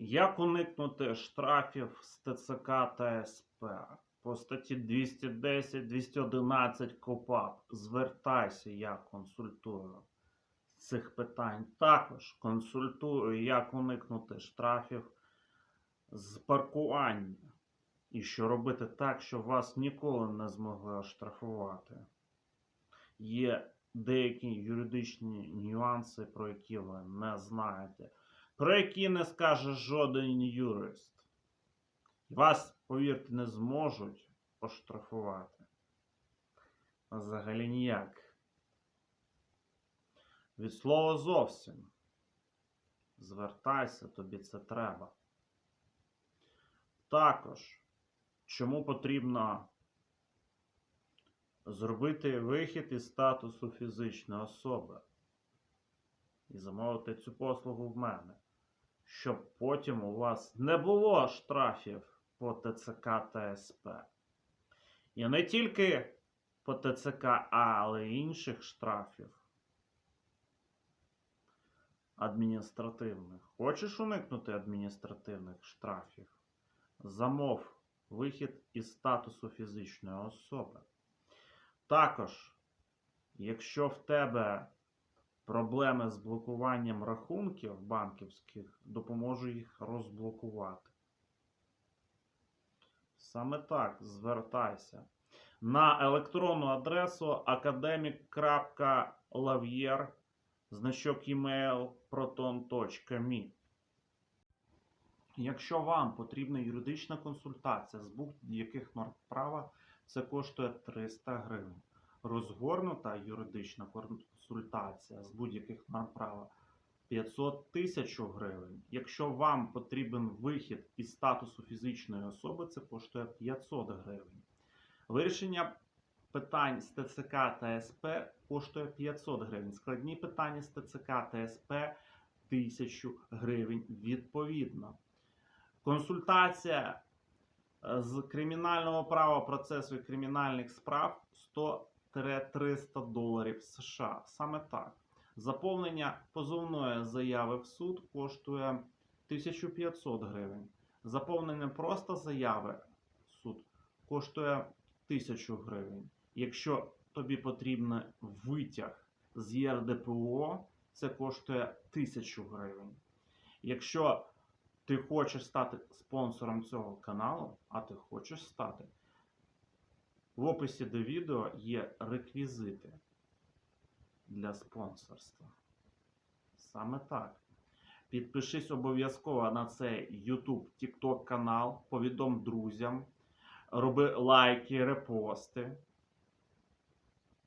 Як уникнути штрафів з ТЦК та СП? По статті 210, 211 КОПАП. Звертайся, я консультую з цих питань. Також консультую, як уникнути штрафів з паркування. І що робити так, щоб вас ніколи не змогли оштрафувати. Є деякі юридичні нюанси, про які ви не знаєте, про які не скаже жоден юрист. Вас, повірте, не зможуть оштрафувати. Взагалі ніяк. Від слова зовсім. Звертайся, тобі це треба. Також, чому потрібно зробити вихід із статусу фізичної особи і замовити цю послугу в мене, щоб потім у вас не було штрафів по ТЦК та СП. І не тільки по ТЦК, але й інших штрафів адміністративних. Хочеш уникнути адміністративних штрафів? Замов вихід із статусу фізичної особи. Також, якщо в тебе проблеми з блокуванням рахунків банківських, допоможу їх розблокувати. Саме так, звертайся на електронну адресу academic.lavier значок email proton.me. Якщо вам потрібна юридична консультація з будь-яких норм права, це коштує 300 гривень. Розгорнута юридична консультація з будь-яких норм права 500 тисяч гривень. Якщо вам потрібен вихід із статусу фізичної особи, це коштує 500 гривень. Вирішення питань з ТЦК та СП коштує 500 гривень. Складні питання з ТЦК та СП 1000 гривень відповідно. Консультація е, з кримінального права процесу і кримінальних справ 100-300 доларів США. Саме так. Заповнення позовної заяви в суд коштує 1500 гривень. Заповнення просто заяви в суд коштує 1000 гривень. Якщо тобі потрібен витяг з ЄРДПО, це коштує 1000 гривень. Якщо ти хочеш стати спонсором цього каналу, а ти хочеш стати, в описі до відео є реквізити для спонсорства. Саме так. Підпишись обов'язково на цей YouTube, TikTok канал, повідом друзям, роби лайки, репости.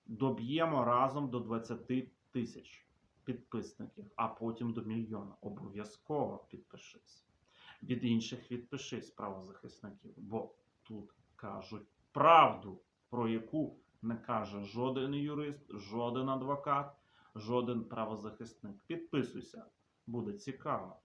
Доб'ємо разом до 20 тисяч підписників, а потім до мільйона. Обов'язково підпишись. Від інших відпишись правозахисників, бо тут кажуть правду, про яку не каже жоден юрист, жоден адвокат, жоден правозахисник. Підписуйся, буде цікаво.